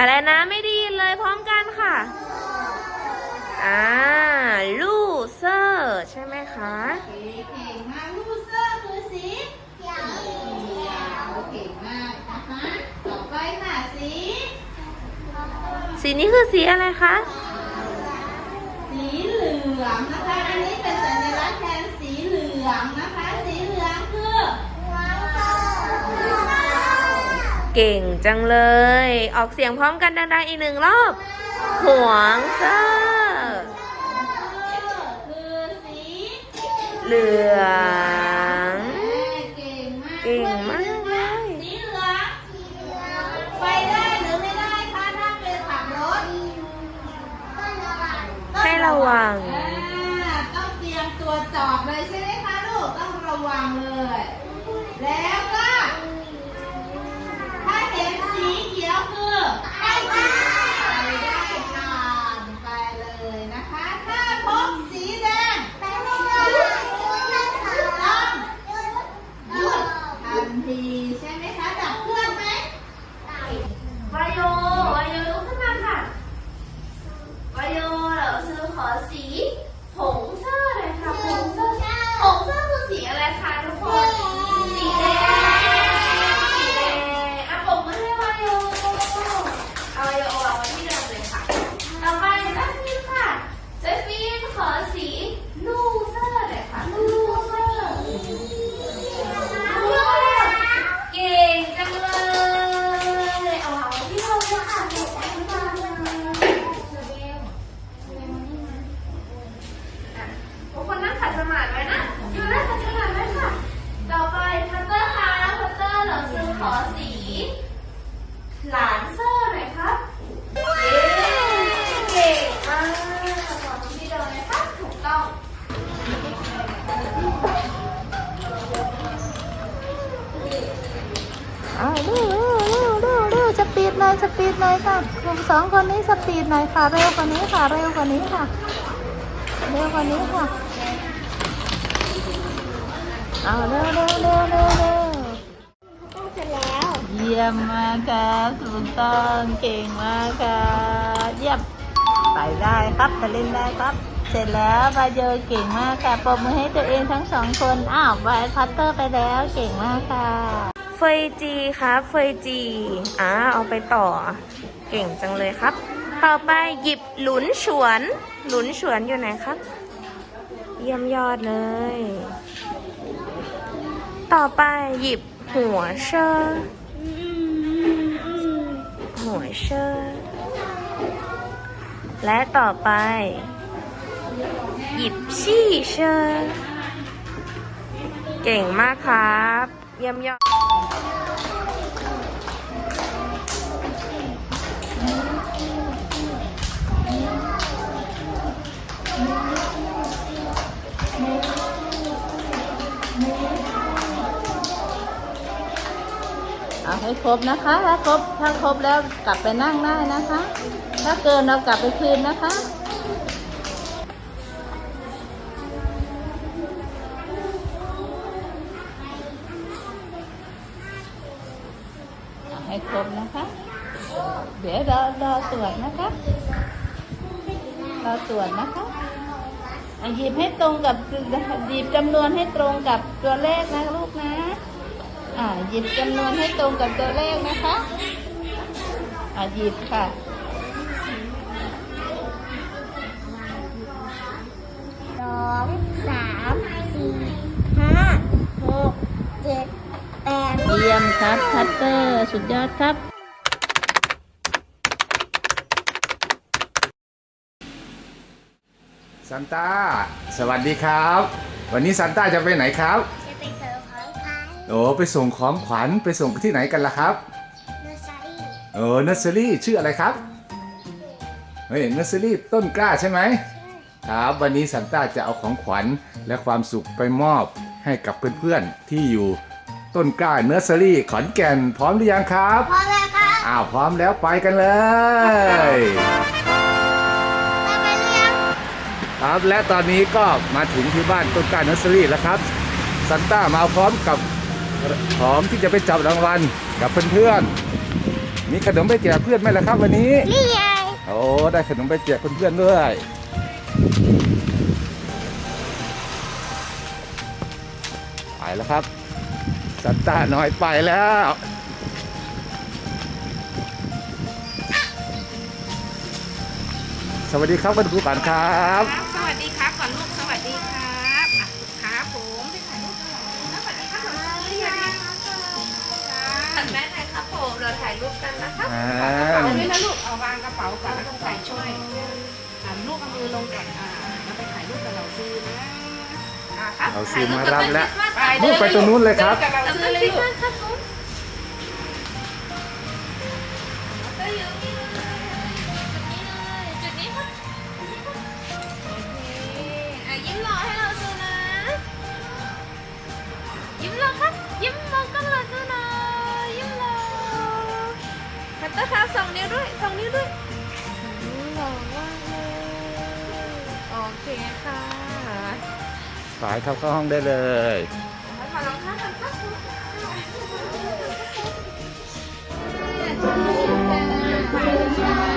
อะไรนะไม่ได้ยินเลยพร้อมกันค่ะ อ่าลูเซอร์ใช่ไหมคะเก่งมากลูเซอร์คือสีเขียวเก่งมากนะคะต่อไปค่ะสีสีนี้คือสีอะไรคะ สีเหลืองนะคะ อันนี้เป็นสัญลักษณ์แทนสีเหลืองนะคะ สีเหลืองคือ เก่งจังเลย ออกเสียงพร้อมกันดังๆอีกหนึ่งรอบ ห่วงเซอร์เหลือ เอาเร็วเร็วเร็วเร็วเร็วสปีดหน่อยสปีดหน่อยค่ะกลุ่มสองคนนี้สปีดหน่อยค่ะ เร็วกว่านี้ค่ะ เร็วกว่านี้ค่ะ เร็วกว่านี้ค่ะ เอาเร็วเร็วเร็วเร็วเร็วเยี่ยมมากครับถูกต้องเก่งมากครับเยี่ยมไปได้ครับไปเล่นได้ครับ เสร็จแล้วบาโยเก่งมากค่ะปรบมือให้ตัวเองทั้งสองคน อ้าวบายพัตเตอร์ไปแล้วเก่งมากค่ะ เฟยจีครับเฟยจีอ่าเอาไปต่อ เก่งจังเลยครับ ต่อไปหยิบหลุนฉวน หลุนฉวนอยู่ไหนครับ เยี่ยมยอดเลย ต่อไปหยิบหัวเชอร์หัวเชอร์และต่อไป หยิบชี่เชอร์เก่งมากครับ เยี่ยมยอดเอาให้ครบนะคะ ถ้าครบถ้าครบแล้วกลับไปนั่งได้นะคะ ถ้าเกินเรากลับไปคืนนะคะ รอรอตรวจนะคะรอตรวจนะคะอะหยิบให้ตรงกับหยิบจำนวนให้ตรงกับตัวเลขนะลูกนะ อ่าหยิบจำนวนให้ตรงกับตัวเลขนะคะ อ่าหยิบค่ะสองสามสี่ห้าหกเจ็ดแปดเยี่ยมครับพัตเตอร์ สุดยอดครับ ซันต้า สวัสดีครับ วันนี้ซันต้าจะไปไหนครับ จะไปเสิร์ฟของขายโอ้ไปส่งของขวัญไปส่งที่ไหนกันล่ะครับเนอร์ซารี่เออเนอร์เซอรี่ชื่ออะไรครับ เฮ้ยเนอร์เซอรี่ต้นกล้าใช่ไหม ครับวันนี้ซันต้าจะเอาของขวัญและความสุขไปมอบให้กับเพื่อนๆที่อยู่ต้นกล้าเนอร์เซอรี่ขอนแก่นพร้อมหรือยังครับ พร้อมแล้วครับ อ้าวพร้อมแล้วไปกันเลยไปไปเรียน ครับ และตอนนี้ก็มาถึงที่บ้านต้นกล้าเนอร์เซอรี่แล้วครับซันต้ามาพร้อมกับของที่จะไปจับรางวัลกับเพื่อนๆ มีขนมไปแจกเพื่อนไหมล่ะครับวันนี้ นี่ไง โอ้ ได้ขนมไปแจกเพื่อนๆด้วย ไปแล้วครับซันต้าน้อยไปแล้ว สวัสดีครับคุณครูก่อนครับ สวัสดีครับก่อนลูกสวัสดีครับอะครับผมไปถ่ายรูปกันหน่อยนะสวัสดีครับก่อนสวัสดีครับถัดแม่ไหนครับผมเราถ่ายรูปกันนะคะอ่า เอาด้วยนะลูกเอาวางกระเป๋าก่อนแล้วก็ใส่ช่วยอ่าลูกเอามือลงก่อนอ่าแล้วไปถ่ายรูปกับเราซื้อนะอ่าครับเอาซื้อมารับแล้ว ไปลูกไปตรงนู้นเลยครับกับเราซื้อเลยลูก ครับผม องนิ้วด้วยสองนิ้วด้วยอืมหล่อมากเลยโอเคค่ะสายเข้าเข้าห้องได้เลยขอรองเท้ากันครับ